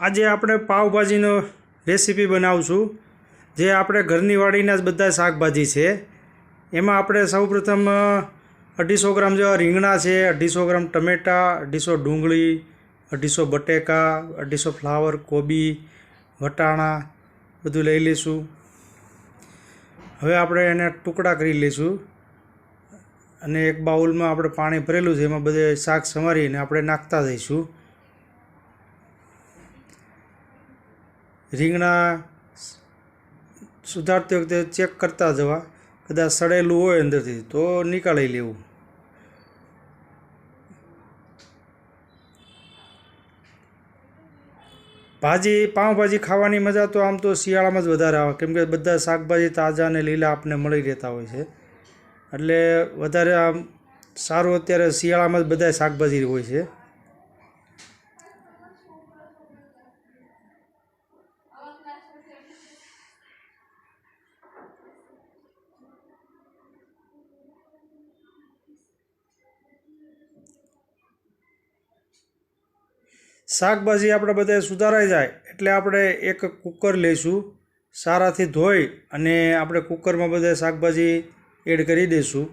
આજે આપણે પાવભાજીનો રેસીપી બનાવશું. જે આપણે ઘરની વાડીના જ બધા શાકભાજી છે. એમાં આપણે સૌપ્રથમ અઢીસો ગ્રામ જેવા રીંગણા છે, અઢીસો ગ્રામ ટમેટાં, અઢીસો ડુંગળી, અઢીસો બટેકા, અઢીસો ફ્લાવર, કોબી, વટાણા, બધું લઈ લઈશું. હવે આપણે એને ટુકડા કરી લઈશું. અને એક બાઉલમાં આપણે પાણી ભરેલું છે, એમાં બધે શાક સમારીને આપણે નાખતા જઈશું. રીંગણા સુધારતી વખતે ચેક કરતા જવા. કદાચ સડેલું હોય અંદરથી તો નીકાળી લેવું. ભાજી, પાઉંભાજી ખાવાની મજા તો આમ તો શિયાળામાં જ વધારે આવે. કેમ કે બધા શાકભાજી તાજા અને લીલા આપણને મળી રહેતા હોય છે. એટલે વધારે આમ સારું અત્યારે શિયાળામાં જ બધા શાકભાજી હોય છે. શાકભાજી આપણે બધા સુધારાઈ જાય એટલે આપણે એક કુકર લઈશું, સારાથી ધોઈ અને આપણે કુકરમાં બધા શાકભાજી એડ કરી દઈશું.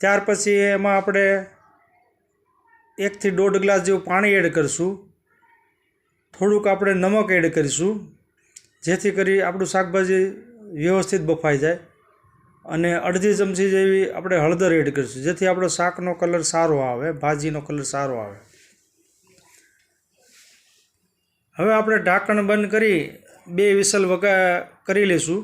ત્યાર પછી એમાં આપણે એકથી દોઢ ગ્લાસ જેવું પાણી એડ કરીશું. થોડુંક આપણે નમક એડ કરીશું, જેથી કરી આપણું શાકભાજી વ્યવસ્થિત બફાઈ જાય અને અડધી ચમચી જેવી આપણે હળદર એડ કરીશું, જેથી આપણો શાકનો કલર સારો આવે, ભાજીનો કલર સારો આવે. હવે આપણે ઢાંકણ બંધ કરી બે વિસલ વગા કરી લઈશું.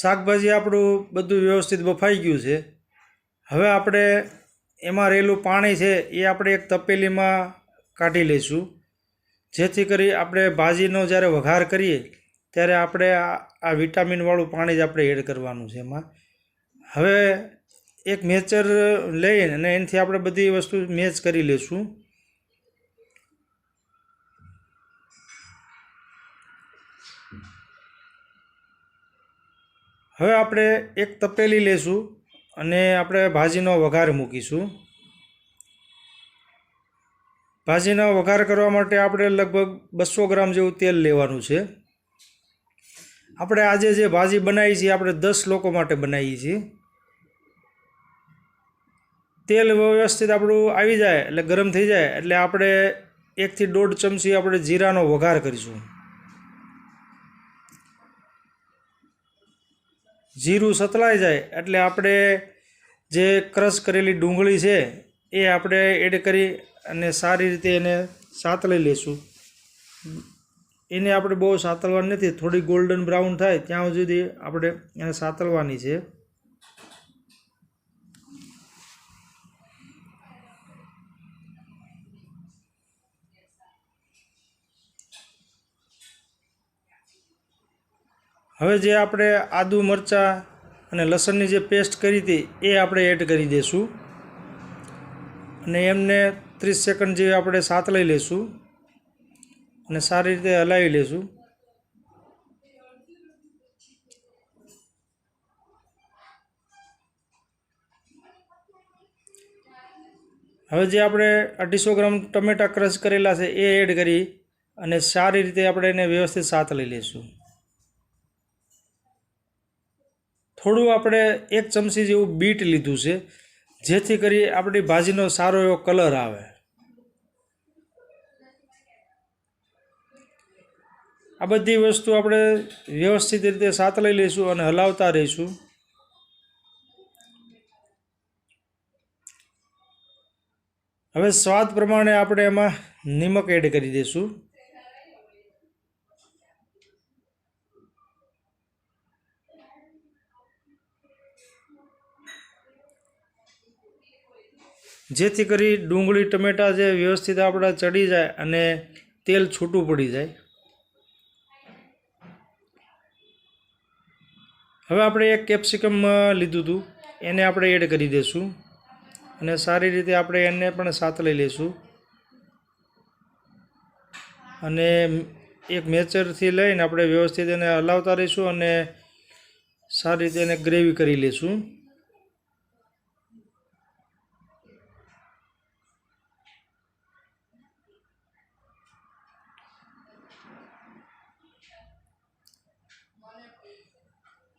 શાકભાજી આપણું બધું વ્યવસ્થિત બફાઈ ગયું છે. હવે આપણે એમાં રહેલું પાણી છે એ આપણે એક તપેલીમાં કાઢી લઈશું. જેથી કરી આપણે ભાજીનો જ્યારે વઘાર કરીએ ત્યારે આપણે આ વિટામિનવાળું પાણી જ આપણે એડ કરવાનું છે એમાં. હવે એક મેચર લઈ અને એનાથી આપણે બધી વસ્તુ મેચ કરી લઈશું. હવે આપણે એક તપેલી લેશું અને આપણે ભાજીનો વઘાર મૂકીશું. ભાજીનો વઘાર કરવા માટે આપણે લગભગ બસો ગ્રામ જેવું તેલ લેવાનું છે. આપણે આજે જે ભાજી બનાવી છીએ આપણે દસ લોકો માટે બનાવીએ છીએ. તેલ વ્યવસ્થિત આપણું આવી જાય એટલે ગરમ થઈ જાય એટલે આપણે એકથી દોઢ ચમચી આપણે જીરાનો વઘાર કરીશું. જીરું સતલાઈ જાય એટલે આપણે જે ક્રશ કરેલી ડુંગળી છે, એ આપણે એડ કરી અને સારી રીતે એને સાતળી લઈશું એને આપણે બહુ સાતળવાની નથી, થોડી ગોલ્ડન બ્રાઉન થાય, ત્યાં સુધી આપણે એને સાતળવાની છે. હવે જે આપણે આદુ મરચાં અને લસણની જે પેસ્ટ કરી હતી, એ આપણે એડ કરી દઈશું અને એમને ત્રીસ સેકન્ડ જેવી આપણે સાત લઈ લઈશું અને સારી રીતે હલાવી લઈશું હવે જે આપણે અઢીસો ગ્રામ ટમેટા ક્રશ કરેલા છે, એ એડ કરી અને સારી રીતે આપણે એને વ્યવસ્થિત સાથ લઈ લઈશું થોડું આપણે એક ચમચી જેવું બીટ લીધું છે, જેથી કરી આપણી ભાજીનો સારો એવો કલર આવે. આ બધી વસ્તુ આપણે વ્યવસ્થિત રીતે સાત લઈ લઈશું અને હલાવતા રહીશું. હવે સ્વાદ પ્રમાણે આપણે એમાં નિમક એડ કરી દઈશું. જેથી કરી ડુંગળી, ટમેટાં જે વ્યવસ્થિત આપણા ચડી જાય અને તેલ છૂટું પડી જાય. હવે આપણે એક કેપ્સિકમ લીધું હતું. એને આપણે એડ કરી દઈશું અને સારી રીતે આપણે એને પણ સાથ લઈ લઈશું અને એક મેચરથી લઈને આપણે વ્યવસ્થિત એને હલાવતા રહીશું અને સારી રીતે એને ગ્રેવી કરી લઈશું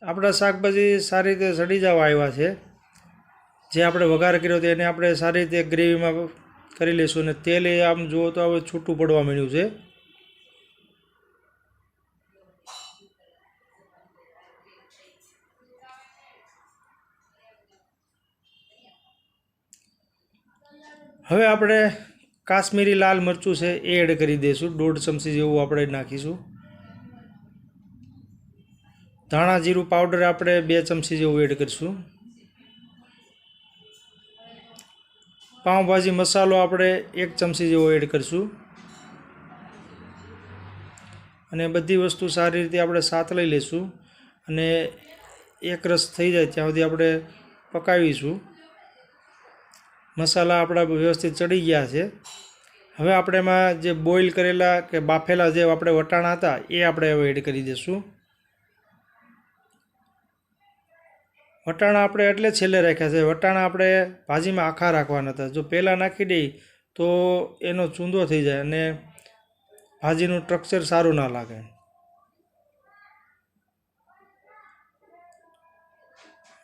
આપણા શાકભાજી સારી રીતે સડી જવા આવ્યા છે. જે આપણે વઘાર કર્યો હતો એને આપણે સારી રીતે ગ્રેવીમાં કરી લઈશું અને તેલ એ આમ જુઓ તો હવે છૂટું પડવા માંડ્યું છે. હવે આપણે કાશ્મીરી લાલ મરચું છે એ એડ કરી દઈશું. દોઢ ચમચી જેવું આપણે નાખીશું. ધાણા જીરું પાવડર આપણે બે ચમચી જેવું એડ કરીશું. પાઉંભાજી મસાલો આપણે એક ચમચી જેવો એડ કરીશું. અને બધી વસ્તુ સારી રીતે આપણે સાથ લઈ લઈશું અને એક રસ થઈ જાય ત્યાં સુધી આપણે પકાવીશું. મસાલા આપણા વ્યવસ્થિત ચડી ગયા છે. હવે આપણે એમાં જે બોઇલ કરેલા કે બાફેલા જે આપણે વટાણા હતા, એ આપણે હવે એડ કરી દઈશું. વટાણા આપણે એટલે છેલ્લે રાખ્યા છે. વટાણા આપણે ભાજીમાં આખા રાખવાના હતા. જો પહેલાં નાખી દઈએ તો એનો ચૂંદો થઈ જાય અને ભાજીનું સ્ટ્રક્ચર સારું ના લાગે.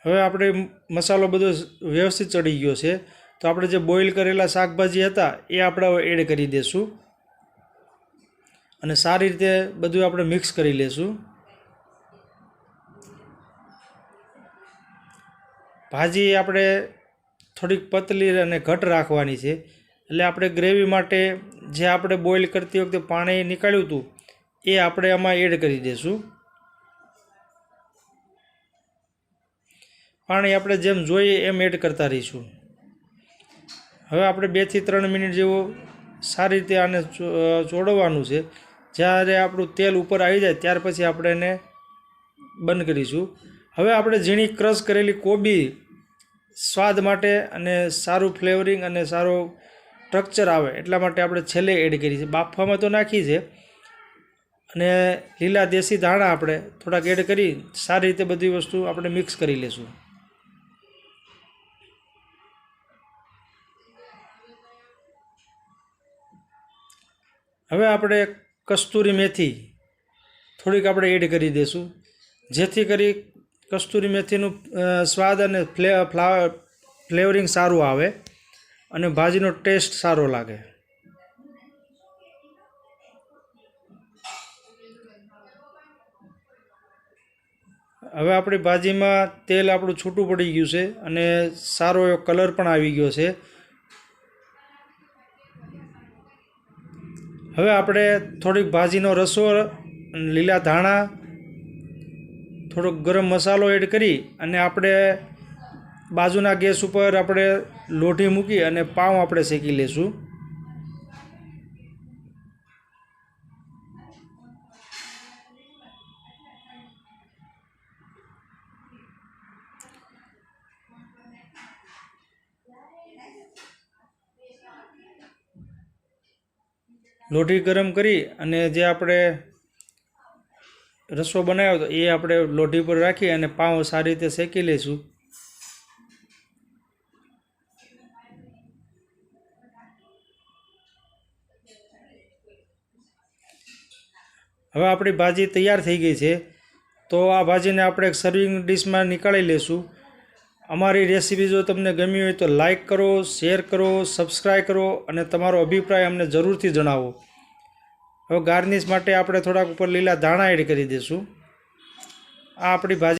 હવે આપણે મસાલો બધો વ્યવસ્થિત ચડી ગયો છે. તો આપણે જે બોઇલ કરેલા શાકભાજી હતા એ આપણે એડ કરી દઈશું અને સારી રીતે બધું આપણે મિક્સ કરી લઈશું ભાજી આપણે થોડીક પતલી અને ઘટ રાખવાની છે. એટલે આપણે ગ્રેવી માટે જે આપણે બોઇલ કરતી વખતે પાણી નીકાળ્યું હતું, એ આપણે આમાં એડ કરી દઈશું પાણી આપણે જેમ જોઈએ એમ એડ કરતા રહીશું. હવે આપણે બેથી ત્રણ મિનિટ જેવું સારી રીતે આને ચો- ચોળવવાનું છે. જ્યારે આપણું તેલ ઉપર આવી જાય, ત્યાર પછી આપણે એને બંધ કરીશું. હવે આપણે ઝીણી ક્રશ કરેલી કોબી સ્વાદ માટે અને સારું ફ્લેવરિંગ અને સારો સ્ટ્રક્ચર આવે એટલા માટે આપણે છેલ્લે એડ કરી છે. બાફવામાં તો નાખી છે. અને લીલા દેશી ધાણા આપણે થોડાક એડ કરી સારી રીતે બધી વસ્તુ આપણે મિક્સ કરી લઈશું હવે આપણે કસ્તુરી મેથી થોડીક આપણે એડ કરી દઈશું જેથી કરી કસ્તુરી મેથીનું સ્વાદ અને ફ્લે ફ્લાવર ફ્લેવરિંગ સારું આવે અને ભાજીનો ટેસ્ટ સારો લાગે. હવે આપણી ભાજીમાં તેલ આપણું છૂટું પડી ગયું છે અને સારો એવો કલર પણ આવી ગયો છે. હવે આપણે થોડીક ભાજીનો રસો, લીલા ધાણા થોડોક ગરમ મસાલો એડ કરી અને આપણે બાજુના ગેસ ઉપર આપણે લોઢી મૂકી અને પાઉં આપણે શેકી લઈશું લોઢી ગરમ કરી અને જે આપણે રસો બનાવ્યો હતો એ આપણે લોઢી પર રાખી અને પાઉં સારી રીતે શેકી લઈશું. હવે આપણી ભાજી તૈયાર થઈ ગઈ છે. તો આ ભાજીને આપણે એક સર્વિંગ ડીશમાં નીકાળી લઈશું. અમારી રેસીપી જો તમને ગમી હોય તો લાઇક કરો શેર કરો સબસ્ક્રાઈબ કરો અને તમારો અભિપ્રાય અમને જરૂરથી જણાવો. હવે ગાર્નિશ માટે આપણે થોડાક ઉપર લીલા ધાણા એડ કરી દઈશું. આ આપણી ભાજી